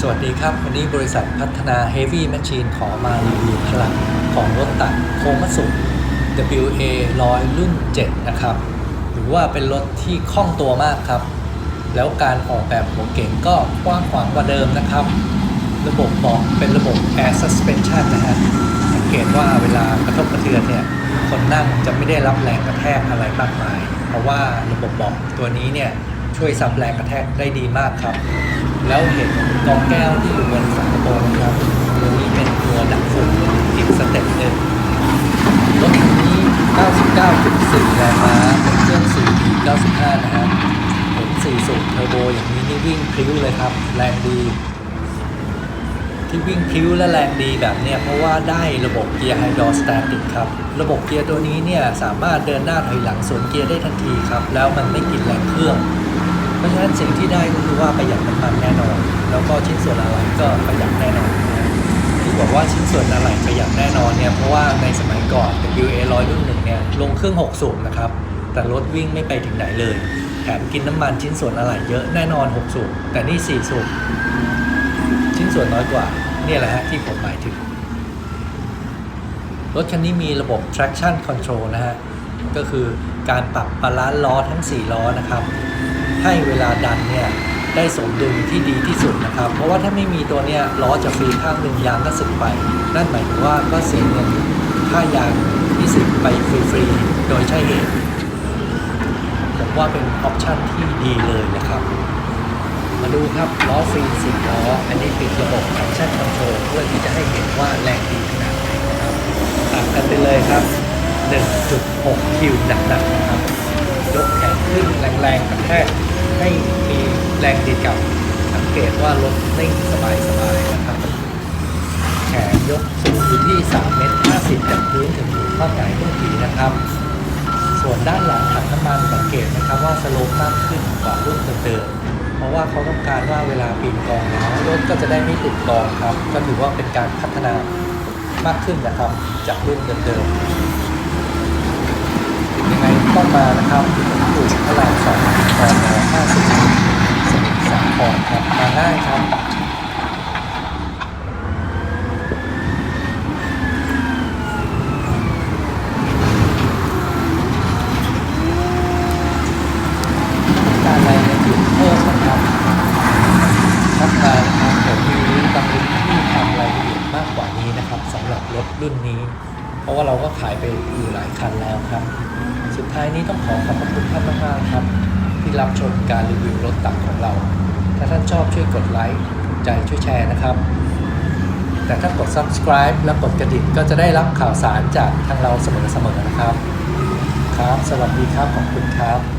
สวัสดีครับ วันนี้บริษัทพัฒนา Heavy Machine ขอมารีวิวพลังของรถตักโคมัสุ WA 100 รุ่น 7 นะครับ หรือว่าเป็นรถที่คล่องตัวมากครับ แล้วการออกแบบหัวเก่งก็กว้างขวางกว่าเดิมนะครับ ระบบบอกเป็นระบบ Air Suspension นะฮะสังเกตว่าเวลากระทบกระเทือนเนี่ย คนนั่งจะไม่ได้รับแรงกระแทกอะไรมากมาย เพราะว่าระบบบอกตัวนี้เนี่ย ช่วยซับแรงกระแทกได้ดีมากครับ แล้วเห็นกองแก้วที่อยู่บนฝากระโปรงนะครับตัวนี้เป็นตัวดักฝุ่นอีกสเต็ปหนึ่งรถคันนี้ 99.4 แรงม้าเป็นเครื่อง 4D 95 นะฮะเห็น4สูบเทอร์โบอย่างนี้นี่วิ่งพลิ้วเลยครับ แรงดี ที่วิ่งพลิ้วและแรงดีแบบเนี้ยเพราะว่าได้ระบบเกียร์ไฮดรอสแตติกครับ ระบบเกียร์ตัวนี้เนี่ยสามารถเดินหน้าถอยหลังสวนเกียร์ได้ทันทีครับ แล้วมันไม่กินแรงเครื่อง เพราะฉะนั้นสิ่งที่ได้ก็คือว่าประหยัดน้ำมันแน่นอน แล้วก็ชิ้นส่วนอะไรก็ประหยัดแน่นอนนะที่บอกว่าชิ้นส่วนอะไรประหยัดแน่นอนเนี่ยเพราะว่าในสมัยก่อน WA 100รุ่นหนึ่งเนี่ยลงเครื่อง6สูบนะครับแต่รถวิ่งไม่ไปถึงไหนเลยแถมกินน้ำมันชิ้นส่วนอะไรเยอะแน่นอน6สูบแต่นี่4สูบชิ้นส่วนน้อยกว่าเนี่ยแหละฮะที่ผมหมายถึงรถคันนี้มีระบบ traction control นะฮะ ก็คือการปรับบาลานซ์ล้อทั้ง 4 ล้อนะครับ ให้เวลาดันเนี่ยได้สมดุลที่ดีที่สุดนะครับ เพราะว่าถ้าไม่มีตัวเนี้ยล้อจะฟรีข้างหนึ่งยางก็สึกไป นั่นหมายถึงว่าก็เสียเงินค่ายางที่สึกไปฟรีๆโดยใช่เหตุผมว่าเป็นออปชั่นที่ดีเลยนะครับ มาดูครับล้อฟรีสิบล้อ อันนี้ติดระบบ traction control เพื่อที่จะให้เห็นว่าแรงดีขนาดไหนนะครับตัดกันไปเลยครับ 1.6 คิวหนักๆนะครับยกแขนขึ้นแรงๆกระแทก ให้มีแรงดีดกลับสังเกตว่ารถนิ่งสบายๆนะครับแขนยกสูงอยู่ที่3เมตร50จากพื้นถึงข้อไหล่ต้นขีนะครับ ส่วนด้านหลังถังน้ำมันสังเกตนะครับว่าสโลปมากขึ้นกว่ารุ่นเดิมๆเพราะว่าเขาต้องการว่าเวลาปีนกองแล้วรถก็จะได้ไม่ติดกองครับ ก็ถือว่าเป็นการพัฒนามากขึ้นนะครับจากรุ่นเดิมๆยังไงต้องมานะครับผมอยู่พระรามสองกมห้าสิบสมุทรสา ครับมาง่ายครับการรายละเอียดเพิ่มนะครับทักทายนะครับผมมีลิงก์บางลิงก์ที่ทำรายละเอียดมากกว่านี้นะครับสำหรับรถรุ่นนี้ เพราะว่าเราก็ขายไปอยู่หลายคันแล้วครับ สุดท้ายนี้ต้องขอขอบพระคุณท่านมากๆครับ ที่รับชมการรีวิวรถตักของเรา ถ้าท่านชอบช่วยกดไลค์ใจช่วยแชร์นะครับ แต่ถ้ากด subscribe และกดกระดิ่งก็จะได้รับข่าวสารจากทางเราเสมอๆนะครับ ครับ สวัสดีครับ ขอบคุณครับ